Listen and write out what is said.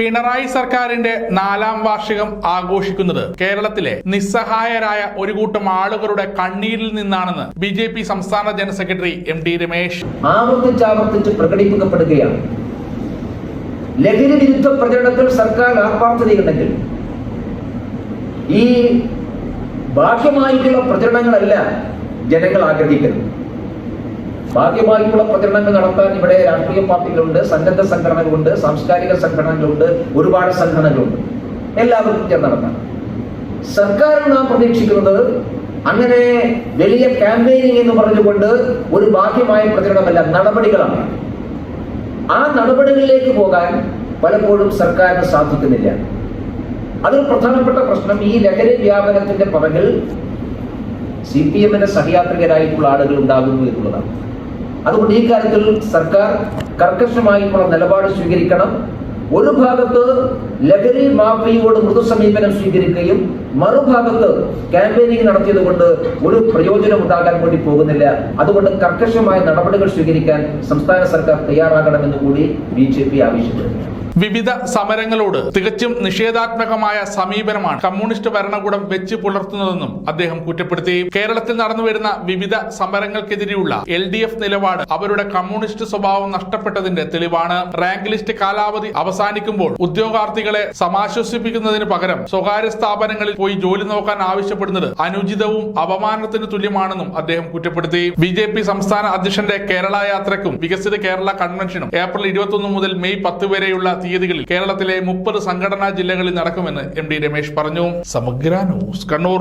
പിണറായി സർക്കാരിന്റെ നാലാം വാർഷികം ആഘോഷിക്കുന്നത് കേരളത്തിലെ നിസ്സഹായരായ ഒരു കൂട്ടം ആളുകളുടെ കണ്ണീരിൽ നിന്നാണെന്ന് ബി ജെ പി സംസ്ഥാന general secretary M T Ramesh. ആവർത്തിച്ചാവർത്തിച്ച് പ്രകടിപ്പിക്കപ്പെടുകയാണ്. ലഹരി വിരുദ്ധ പ്രചരണത്തിൽ സർക്കാർ ആത്മാർത്ഥതയുണ്ടെങ്കിൽ ഈ ബാഹ്യമായിട്ടുള്ള പ്രചരണങ്ങളല്ല ജനങ്ങൾ ആഗ്രഹിക്കുന്നത് ബാഹ്യമായിട്ടുള്ള പ്രചരണങ്ങൾ നടത്താൻ ഇവിടെ രാഷ്ട്രീയ പാർട്ടികളുണ്ട് സന്നദ്ധ സംഘടനകളുണ്ട് സാംസ്കാരിക സംഘടനകളുണ്ട് ഒരുപാട് സംഘടനകളുണ്ട്. എല്ലാവർക്കും ചേർന്ന് നടത്താം. സർക്കാരിൽ നാം പ്രതീക്ഷിക്കുന്നത്. അങ്ങനെ വലിയ ക്യാമ്പയിനിങ് എന്ന് പറഞ്ഞുകൊണ്ട് ഒരു ബാഹ്യമായ പ്രചരണമല്ല നടപടികളാണ്. ആ നടപടികളിലേക്ക് പോകാൻ പലപ്പോഴും സർക്കാരിന് സാധിക്കുന്നില്ല. അതിൽ പ്രധാനപ്പെട്ട പ്രശ്നം ഈ ലഹരി വ്യാപനത്തിന്റെ പുറകിൽ സി പി എമ്മിന്റെ സഹയാത്രികരായിട്ടുള്ള ആളുകൾ ഉണ്ടാകുന്നു എന്നുള്ളതാണ്. അതുകൊണ്ട് ഈ കാര്യത്തിൽ സർക്കാർ കർക്കശമായിട്ടുള്ള നിലപാട് സ്വീകരിക്കണം. ഒരു ഭാഗത്ത് ലഹരി മാഫിയയോട് മൃദു സമീപനം സ്വീകരിക്കുകയും മറുഭാഗത്ത് ക്യാമ്പയിനിങ് നടത്തിയത് കൊണ്ട് ഒരു പ്രയോജനം ഉണ്ടാകാൻ വേണ്ടി പോകുന്നില്ല. അതുകൊണ്ട് കർക്കശമായ നടപടികൾ സ്വീകരിക്കാൻ സംസ്ഥാന സർക്കാർ തയ്യാറാകണമെന്ന് കൂടി ബി ജെ പി ആവശ്യപ്പെടുന്നു. വിവിധ സമരങ്ങളോട് തികച്ചും നിഷേധാത്മകമായ സമീപനമാണ് കമ്മ്യൂണിസ്റ്റ് ഭരണകൂടം വെച്ച് പുലർത്തുന്നതെന്നും അദ്ദേഹം കുറ്റപ്പെടുത്തി കേരളത്തിൽ നടന്നുവരുന്ന വിവിധ സമരങ്ങൾക്കെതിരെയുള്ള എൽ ഡി എഫ് നിലപാട് അവരുടെ കമ്മ്യൂണിസ്റ്റ് സ്വഭാവം നഷ്ടപ്പെട്ടതിന്റെ തെളിവാണ്. റാങ്ക് ലിസ്റ്റ് കാലാവധി അവസാനിക്കുമ്പോൾ ഉദ്യോഗാർത്ഥികളെ സമാശ്വസിപ്പിക്കുന്നതിന് പകരം സ്വകാര്യ സ്ഥാപനങ്ങളിൽ പോയി ജോലി നോക്കാൻ ആവശ്യപ്പെടുന്നത് അനുചിതവും അപമാനത്തിന് തുല്യമാണെന്നും അദ്ദേഹം കുറ്റപ്പെടുത്തി. ബി ജെ പി സംസ്ഥാന അധ്യക്ഷന്റെ കേരള യാത്രയ്ക്കും വികസിത കേരള കൺവെൻഷനും ഏപ്രിൽ ഇരുപത്തി മുതൽ മെയ് പത്ത് വരെയുള്ള തീയതികളിൽ കേരളത്തിലെ മുപ്പത് സംഘടനാ ജില്ലകളിൽ നടക്കുമെന്ന് എം ഡി രമേശ് പറഞ്ഞു. സമഗ്ര ന്യൂസ് കണ്ണൂർ.